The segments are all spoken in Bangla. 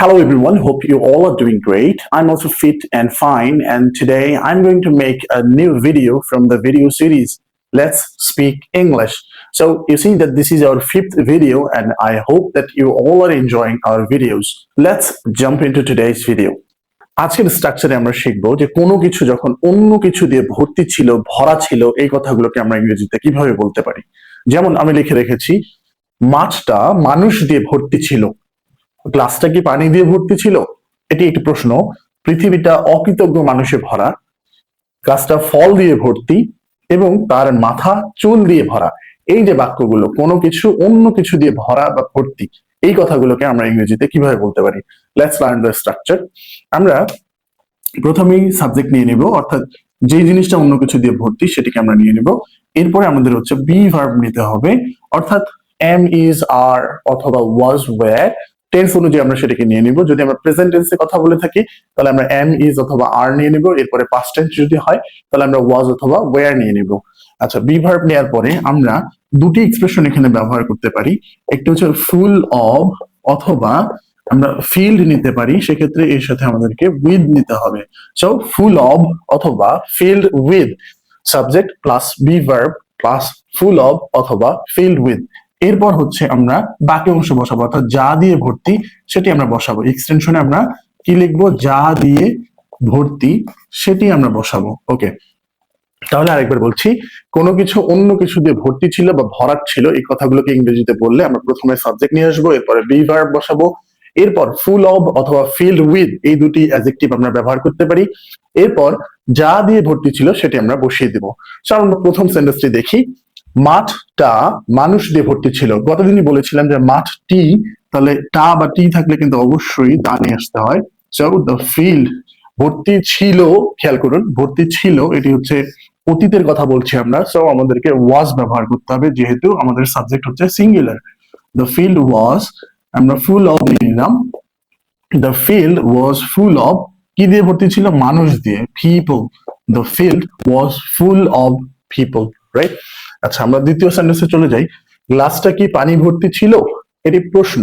Hello everyone, hope you all are doing great. I'm also fit and fine and today I'm going to make a new video from the video series Let's Speak English. So you see that this is our fifth video and I hope that you all are enjoying our videos. Let's jump into today's video. আজকের স্ট্রাকচারে আমরা শিখব যে কোনো কিছু যখন অন্য কিছু দিয়ে ভর্তি ছিল ভরা ছিল এই কথাগুলোকে আমরা ইংরেজিতে কীভাবে বলতে পারি যেমন আমি লিখে রেখেছি মাছটা মানুষ দিয়ে ভর্তি ছিল গ্লাসটা কি পানি দিয়ে ভর্তি ছিল? এটি একটি প্রশ্ন। পৃথিবীটা অকৃতজ্ঞ মানুষে ভরা। গাছটা ফল দিয়ে ভর্তি এবং তার মাথা চুল দিয়ে ভরা। এই যে বাক্যগুলো, কোনো কিছু অন্য কিছু দিয়ে ভরা বা ভর্তি, এই কথাগুলোকে আমরা ইংরেজিতে কীভাবে বলতে পারি? লেটস লার্ন দ্য স্ট্রাকচার আমরা প্রথমেই সাবজেক্ট নিয়ে নিব, অর্থাৎ যে জিনিসটা অন্য কিছু দিয়ে ভর্তি সেটিকে আমরা নিয়ে নিব। এরপরে আমাদের হচ্ছে বি ভার্ব নিতে হবে, অর্থাৎ এম ইজ আর অথবা ওয়াজ ওয়্যার টেন্স অনুযায়ী আমরা সেটাকে নিয়ে নিব। যদি আমরা প্রেজেন্ট টেন্সে কথা বলে থাকি, তাহলে আমরা এম ইজ অথবা আর নিয়ে নিব। এরপরে পাস্ট টেন্স যদি হয়, তাহলে আমরা ওয়াজ অথবা ওয়্যার নিয়ে নিব। আচ্ছা বি ভার্ব নেওয়ার পরে আমরা দুটি এক্সপ্রেশন এখানে ব্যবহার করতে পারি। একটি হচ্ছে ফুল অফ অথবা আমরা ফিল্ড নিতে পারি। সেক্ষেত্রে এর সাথে আমাদেরকে উইথ নিতে হবে। সো ফুল অফ অথবা filled with subject plus be verb plus full of অথবা ফিল্ড উইথ এরপর হচ্ছে আমরা বাকি অংশ বসাবো, অর্থাৎ যা দিয়ে ভর্তি সেটি আমরা বসাবো। এক্সটেনশনে আমরা কি লিখব? যা দিয়ে ভর্তি সেটি আমরা বসাবো। ওকে তাহলে আরেকবার বলছি, কোনো কিছু অন্য কিছু দিয়ে ভর্তি ছিল বা ভরাট ছিল, এই কথাগুলোকে ইংরেজিতে বললে আমরা প্রথমে সাবজেক্ট নিয়ে আসব, এরপরে বি ভার্ব বসাবো, এরপর ফুল অব অথবা ফিল্ড উইথ এই দুটি অ্যাজেক্টিভ আমরা ব্যবহার করতে পারি, এরপর যা দিয়ে ভর্তি ছিল সেটি আমরা বসিয়ে দিব। আমরা প্রথম সেন্টেন্সটি দেখি। মাঠটা মানুষ দিয়ে ভর্তি ছিল। গতদিনই বলেছিলাম যে মাঠটি তাহলে টা বা টি থাকলে কিন্তু অবশ্যই তা নিয়ে আসতে হয়। সো দ্য ফিল্ড ভর্তি ছিল, খেয়াল করুন, ভর্তি ছিল, এটি হচ্ছে অতীতের কথা বলছি আমরা। সো আমাদেরকে ওয়াজ ব্যবহার করতে হবে, যেহেতু আমাদের সাবজেক্ট হচ্ছে সিঙ্গুলার দ্য ফিল্ড ওয়াজ আমরা ফুল অফ নিয়ে নিলাম। The field was full of কি দিয়ে ভর্তি ছিল? মানুষ দিয়ে people the field was full of people right আচ্ছা আমরা দ্বিতীয় সেন্টেন্সে চলে যাই। গ্লাসটা কি পানি ভর্তি ছিল? এটি প্রশ্ন।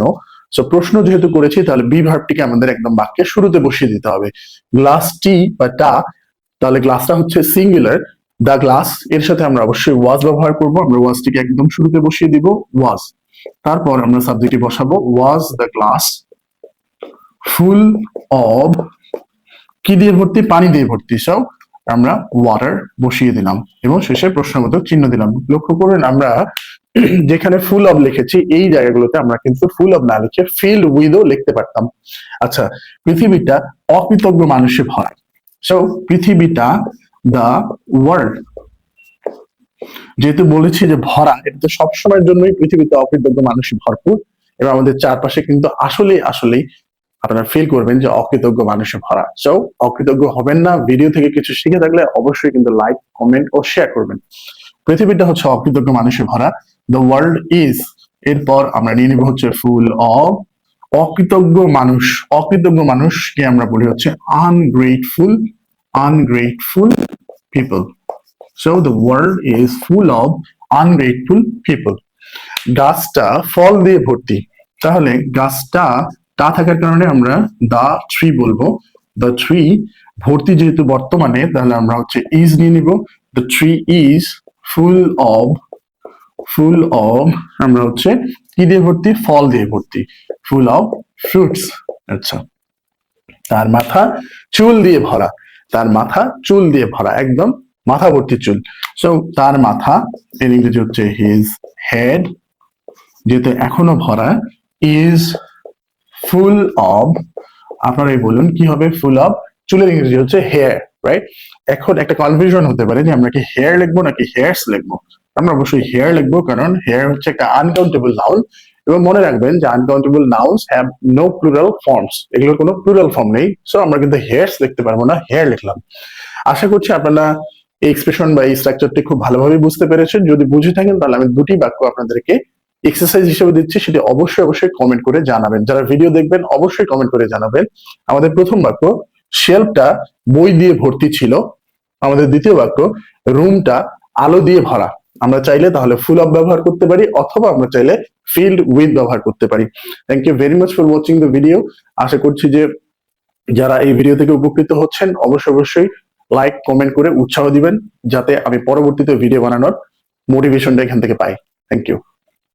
সো প্রশ্ন যেহেতু করেছি, তাহলে বি ভার্বটিকে আমাদের একদম বাক্যে শুরুতে বসিয়ে দিতে হবে। গ্লাসটি বা টা, তাহলে গ্লাসটা হচ্ছে সিঙ্গুলার দা গ্লাস এর সাথে আমরা অবশ্যই ওয়াজ ব্যবহার করব। আমরা ওয়াজটিকে একদম শুরুতে বসিয়ে দিব ওয়াজ তারপর আমরা সাবজেক্টটি বসাবো was the glass full of কি দিয়ে ভর্তি? পানি দিয়ে ভর্তি। সব আমরা ওয়াটার বসিয়ে দিলাম এবং শেষে প্রশ্নবোধক চিহ্ন দিলাম। লক্ষ্য করুন, আমরা যেখানে ফুল অব লিখেছি, এই জায়গাগুলোতে আমরা কিন্তু ফুল অব না লিখে ফিল্ড উইথও লিখতে পারতাম। আচ্ছা পৃথিবীটা অকৃতজ্ঞ মানুষে ভরা সো পৃথিবীটা দ্য ওয়ার্ল্ড যেহেতু বলেছি যে ভরা, এটা তো সবসময়ের জন্যই পৃথিবীতে অকৃতজ্ঞ মানুষে ভরপুর, এবং আমাদের চারপাশে কিন্তু আসলেই আসলেই আপনারা ফিল করবেন যে অকৃতজ্ঞ মানুষে ভরা। সো অকৃতজ্ঞ হবেন না। ভিডিও থেকে কিছু শিখে থাকলে অবশ্যই কিন্তু লাইক কমেন্ট ও শেয়ার করবেন। পৃথিবীটা হচ্ছে অকৃতজ্ঞ মানুষে ভরা। দ্য ওয়ার্ল্ড ইজ এরপর আমরা নিয়ে নিব হচ্ছে ফুল অফ অকৃতজ্ঞ মানুষ। অকৃতজ্ঞ মানুষকে আমরা বলি হচ্ছে ungrateful ungrateful people so the world is full of ungrateful people গাছটা ফল দিয়ে ভর্তি। তাহলে গাছটা তা থাকার কারণে আমরা দা থ্রি বলব। দ্য থ্রি ভর্তি যেহেতু বর্তমানে, তাহলে আমরা হচ্ছে ইজ নিয়ে নিব। The tree is full of full of, আমরা হচ্ছে কি দিয়ে ভর্তি? ফল দিয়ে ভর্তি। Full of fruits. আচ্ছা। তার মাথা চুল দিয়ে ভরা। তার মাথা চুল দিয়ে ভরা, একদম মাথা ভর্তি চুল। সো তার মাথা, এর ইংরেজি হচ্ছে হিজ হেড যেহেতু এখনও ভরা ইজ ফুল অব আপনারাই বলুন, কি হবে ফুল অব? চুলের ইংরেজি হচ্ছে হেয়ার রাইট এখন একটা কনফিউশন হতে পারে যে আমরা কি হেয়ার লিখব নাকি হেয়ারস লিখব। আমরা অবশ্যই হেয়ার লিখব, কারণ হেয়ার হচ্ছে একটা আনকাউন্টেবল নাউন এবং মনে রাখবেন যে uncountable nouns have no plural forms এগুলোর কোনো প্লুরাল ফর্ম নেই। সো আমরা কিন্তু হেয়ারস লিখতে পারব না হেয়ার লিখলাম। আশা করছি আপনারা এই এক্সপ্রেশন বা এই স্ট্রাকচারটি খুব ভালোভাবে বুঝতে পেরেছেন। যদি বুঝে থাকেন, তাহলে আমি দুটি বাক্য আপনাদেরকে এক্সারসাইজ হিসেবে দিচ্ছি, সেটি অবশ্যই অবশ্যই কমেন্ট করে জানাবেন। যারা ভিডিও দেখবেন, অবশ্যই কমেন্ট করে জানাবেন। আমাদের প্রথম বাক্য শেলফটা বই দিয়ে ভর্তি ছিল। আমাদের দ্বিতীয় বাক্য রুমটা আলো দিয়ে ভরা। আমরা চাইলে তাহলে ফুল আপ ব্যবহার করতে পারি, অথবা আমরা চাইলে ফিল্ড উইথ ব্যবহার করতে পারি। Thank you very much for watching the video আশা করছি যে যারা এই ভিডিও থেকে উপকৃত হচ্ছেন, অবশ্যই অবশ্যই লাইক কমেন্ট করে উৎসাহ দিবেন, যাতে আমি পরবর্তীতে ভিডিও বানানোর মোটিভেশনটা এখান থেকে পাই। Thank you